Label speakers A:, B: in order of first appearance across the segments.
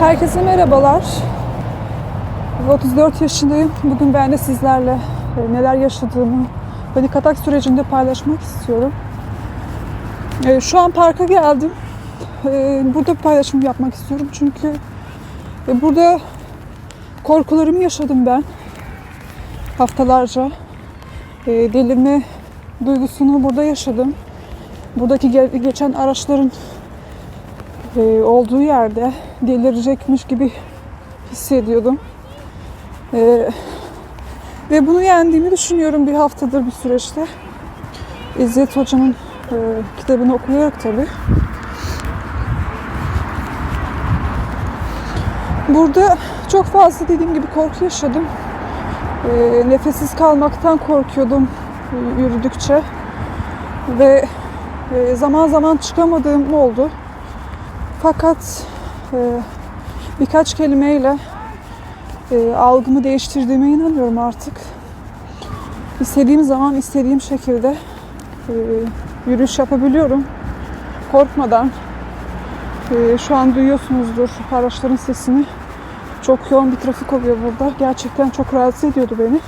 A: Herkese merhabalar. 34 yaşındayım. Bugün ben de sizlerle e, neler yaşadığımı panik atak sürecinde paylaşmak istiyorum. E, Şu an parka geldim. E, Burada bir paylaşım yapmak istiyorum çünkü burada korkularımı yaşadım ben haftalarca. Delirme duygusunu burada yaşadım. Buradaki ge- geçen araçların e, olduğu yerde delirecekmiş gibi hissediyordum. E, ve bunu yendiğimi düşünüyorum bir haftadır bir süreçte. İzzet Hocam'ın e, kitabını okuyarak tabii. Burada çok fazla dediğim gibi korku yaşadım. E, nefessiz kalmaktan korkuyordum e, yürüdükçe. Ve e, zaman zaman çıkamadığım oldu. Fakat e, birkaç kelimeyle e, algımı değiştirdiğime inanıyorum artık. İstediğim zaman istediğim şekilde e, yürüyüş yapabiliyorum. Korkmadan. E, şu an duyuyorsunuzdur araçların sesini. Çok yoğun bir trafik oluyor burada. Gerçekten çok rahatsız ediyordu beni.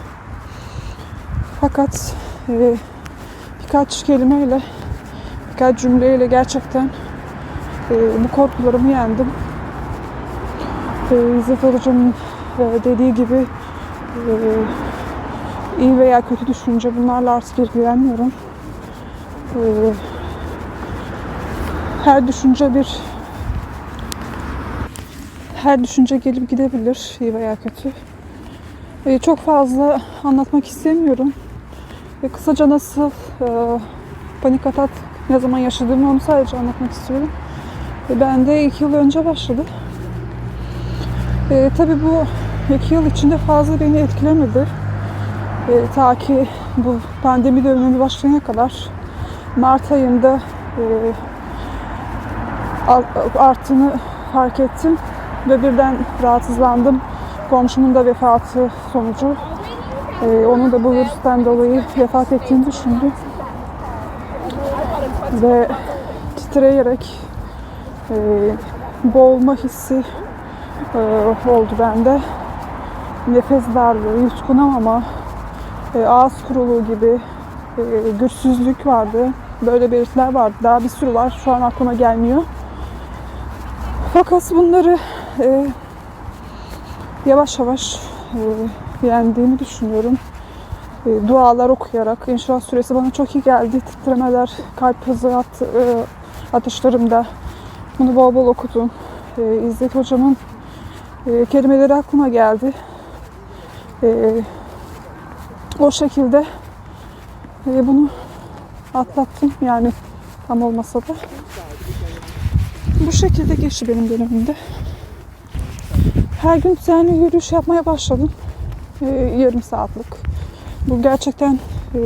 A: Fakat e, birkaç kelimeyle, birkaç cümleyle gerçekten e, bu korkularımı yendim. E, İzzet Hocam'ın e, dediği gibi e, iyi veya kötü düşünce bunlarla artık ilgilenmiyorum. E, her düşünce bir her düşünce gelip gidebilir iyi veya kötü. E, çok fazla anlatmak istemiyorum. Ve kısaca nasıl e, panik atak ne zaman yaşadığımı onu sadece anlatmak istiyorum. E, Ben de iki yıl önce başladı. E, tabii bu iki yıl içinde fazla beni etkilemedi. E, ta ki bu pandemi dönemi başlayana kadar Mart ayında e, ar- arttığını fark ettim ve birden rahatsızlandım. Komşumun da vefatı sonucu. E, onun da bu virüsten dolayı vefat ettiğini düşündüm. Ve titreyerek e, boğulma hissi e, oldu bende. Nefes darlığı, yutkunamama, e, ağız kuruluğu gibi e, güçsüzlük vardı. Böyle belirtiler vardı. Daha bir sürü var. Şu an aklıma gelmiyor. Fakat bunları e, yavaş yavaş e, yendiğimi düşünüyorum. E, dualar okuyarak. İnşallah süresi bana çok iyi geldi. Titremeler, kalp hızı at, e, atışlarımda. Bunu bol bol okudum. E, İzzet Hocam'ın e, kelimeleri aklıma geldi. E, o şekilde e, bunu atlattım. Yani tam olmasa da. Bu şekilde geçti benim dönemimde. Her gün düzenli yürüyüş yapmaya başladım. E, yarım saatlik. Bu gerçekten e,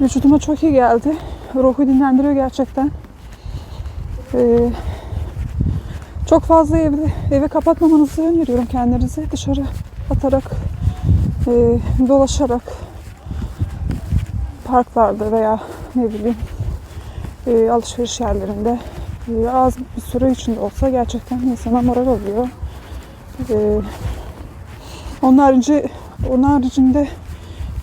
A: vücuduma çok iyi geldi. Ruhu dinlendiriyor gerçekten. E, çok fazla evde, eve kapatmamanızı öneriyorum kendinizi. Dışarı atarak, e, dolaşarak parklarda veya ne bileyim e, alışveriş yerlerinde e, az bir süre içinde olsa gerçekten insana moral oluyor. E, onun harici, onun haricinde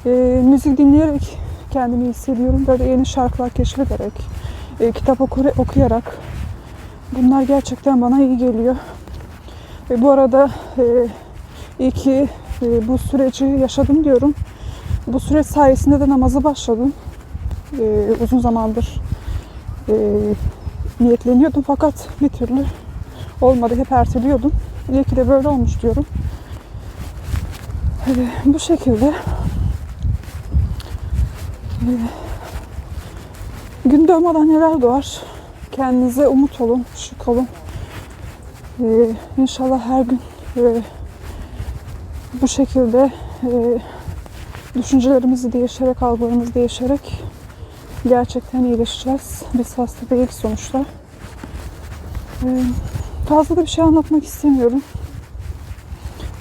A: e, müzik dinleyerek kendimi hissediyorum. Böyle yeni şarkılar keşfederek, e, kitap okuyarak bunlar gerçekten bana iyi geliyor. Ve bu arada e, iyi ki e, bu süreci yaşadım diyorum. Bu süreç sayesinde de namaza başladım. E, uzun zamandır e, niyetleniyordum fakat bir türlü olmadı. Hep erteliyordum. İyi ki de böyle olmuş diyorum. E, bu şekilde e, gün doğmadan neler doğar. Kendinize umut olun, şık olun. E, inşallah her gün e, bu şekilde e, düşüncelerimizi değişerek, algılarımızı değişerek gerçekten iyileşeceğiz. Biz hasta değiliz sonuçta. Ee, fazla da bir şey anlatmak istemiyorum.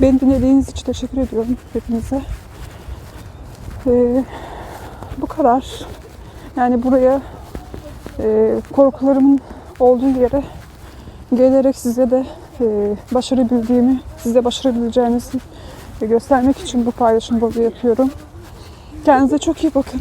A: Beni dinlediğiniz için teşekkür ediyorum hepinize. Ee, bu kadar. Yani buraya e, korkularımın olduğu yere gelerek size de e, başarabildiğimi, siz de başarabileceğinizi göstermek için bu paylaşımı yapıyorum. Kendinize çok iyi bakın.